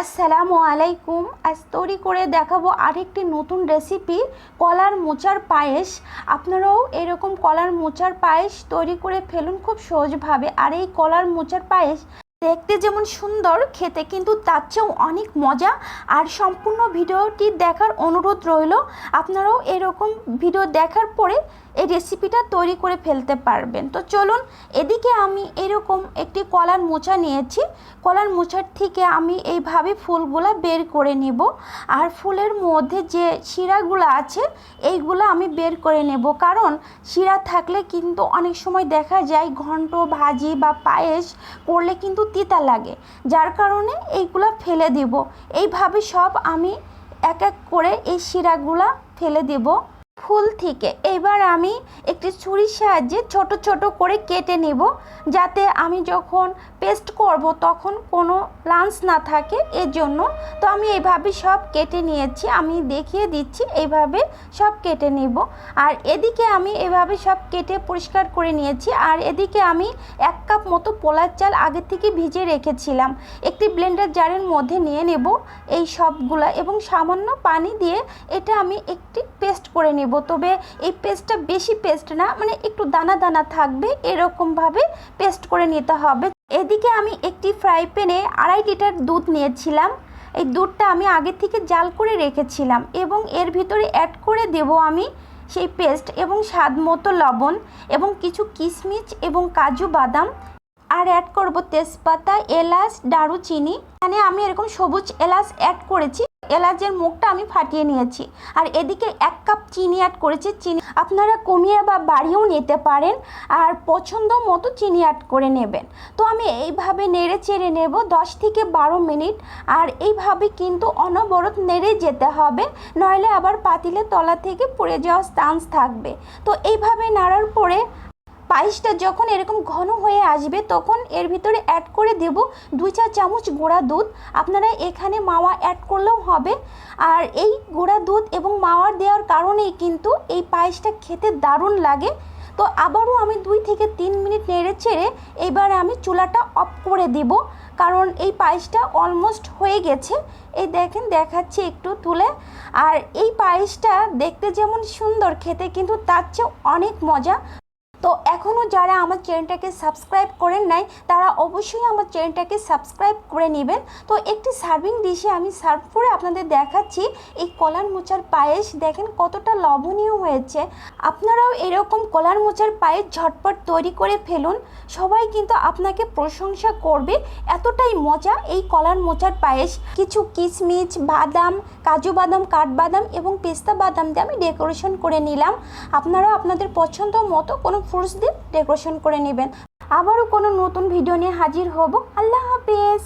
আসসালামু আলাইকুম। আজ তৈরি করে দেখাবো আরেকটি নতুন রেসিপি কলার মোচার পায়েস। আপনারাও এরকম কলার মোচার পায়েস তৈরি করে ফেলুন খুব সহজভাবে। আর এই কলার মোচার পায়েস দেখতে যেমন সুন্দর, খেতে কিন্তু তার চেয়েও অনেক মজা। আর সম্পূর্ণ ভিডিওটি দেখার অনুরোধ রইল, আপনারাও এরকম ভিডিও দেখার পরে এই রেসিপিটা তৈরি করে ফেলতে পারবেন। তো চলুন, এদিকে আমি এরকম একটি কলার মোচা নিয়েছি। কলার মোচার থেকে আমি এইভাবে ফুলগুলা বের করে নিব। আর ফুলের মধ্যে যে শিরাগুলো আছে, এইগুলো আমি বের করে নেব। কারণ শিরা থাকলে কিন্তু অনেক সময় দেখা যায় ঘন্ট, ভাজি বা পায়েস করলে কিন্তু তিতা লাগে। যার কারণে এইগুলো ফেলে দিব। এইভাবে সব আমি এক এক করে এই শিরাগুলা ফেলে দেব। ফুল থেকে। এবার আমি একটি ছুরির সাহায্যে ছোট ছোট করে কেটে নেব, যাতে আমি যখন পেস্ট করব তখন কোনো লাঞ্চ না থাকে এর জন্য তো আমি এইভাবে সব কেটে নিয়েছি, আমি দেখিয়ে দিচ্ছি এইভাবে সব কেটে নেব। আর এদিকে আমি এভাবে সব কেটে পরিষ্কার করে নিয়েছি, আর এদিকে আমি এক কাপ মতো পোলার চাল আগে থেকে ভিজে রেখেছিলাম। একটি ব্লেন্ডার জারের মধ্যে নিয়ে নেব এই সবগুলা এবং সামান্য পানি দিয়ে এটা আমি একটি পেস্ট করে নেব। তবে এই পেস্টটা বেশি পেস্ট না মানে একটু দানা দানা থাকবে এরকমভাবে পেস্ট করে নিতে হবে। এদিকে আমি একটি ফ্রাই প্যানে আড়াই লিটার দুধ নিয়েছিলাম। এই দুধটা আমি আগে থেকে জাল করে রেখেছিলাম এবং এর ভিতরে অ্যাড করে দেব আমি সেই পেস্ট এবং স্বাদ মতো লবণ এবং কিছু কিশমিশ এবং কাজু বাদাম। আর অ্যাড করব তেজপাতা, এলাচ, দারুচিনি। এখানে আমি এরকম সবুজ এলাচ অ্যাড করেছি। এলাচের মুখটা আমি ফাটিয়ে নিয়েছি। আর এদিকে এক কাপ চিনি অ্যাড করেছি। চিনি আপনারা কমিয়ে বা বাড়িয়েও নিতে পারেন আর পছন্দ মতো চিনি অ্যাড করে নেবেন। তো আমি এইভাবে নেড়ে চেড়ে নেব দশ থেকে বারো মিনিট। আর এইভাবে কিন্তু অনবরত নেড়ে যেতে হবে। নইলে আবার পাতিলে তলা থেকে পড়ে যাওয়ার চান্স থাকবে। তো এইভাবে নাড়ার পরে পায়েসটা যখন এরকম ঘন হয়ে আসবে, তখন এর ভিতরে অ্যাড করে দেব দুই চার চামচ গুঁড়া দুধ। আপনারা এখানে মাওয়া অ্যাড করলেও হবে। আর এই গুঁড়া দুধ এবং মাওয়া দেওয়ার কারণেই কিন্তু এই পায়েসটা খেতে দারুণ লাগে। তো আবারও আমি দুই থেকে তিন মিনিট নেড়ে চেড়ে এবার আমি চুলাটা অফ করে দেব। কারণ এই পায়েসটা অলমোস্ট হয়ে গেছে। এই দেখেন, দেখাচ্ছি একটু তুলে। আর এই পায়েসটা দেখতে যেমন সুন্দর, খেতে কিন্তু তার চেয়ে অনেক মজা। তো এখনও যারা আমার চ্যানেলটাকে সাবস্ক্রাইব করেন নাই, তারা অবশ্যই আমার চ্যানেলটাকে সাবস্ক্রাইব করে নেবেন। তো একটি সার্ভিং ডিশে আমি সার্ভ করে আপনাদের দেখাচ্ছি, এই কলার মোচার পায়েস। দেখেন কতটা লবণীয় হয়েছে। আপনারাও এরকম কলার মোচার পায়েস ঝটপট তৈরি করে ফেলুন। সবাই কিন্তু আপনাকে প্রশংসা করবে। এতটাই মজা এই কলার মোচার পায়েস। কিছু কিশমিশ বাদাম, কাজু বাদাম, কাঠবাদাম এবং পেস্তা বাদাম দিয়ে আমি ডেকোরেশন করে নিলাম। আপনারা আপনাদের পছন্দ মতো কোনো ফ্রুটস দিয়ে ডেকোরেশন করে নেবেন। আবারও কোনো নতুন ভিডিও নিয়ে হাজির হব। আল্লাহ হাফেজ।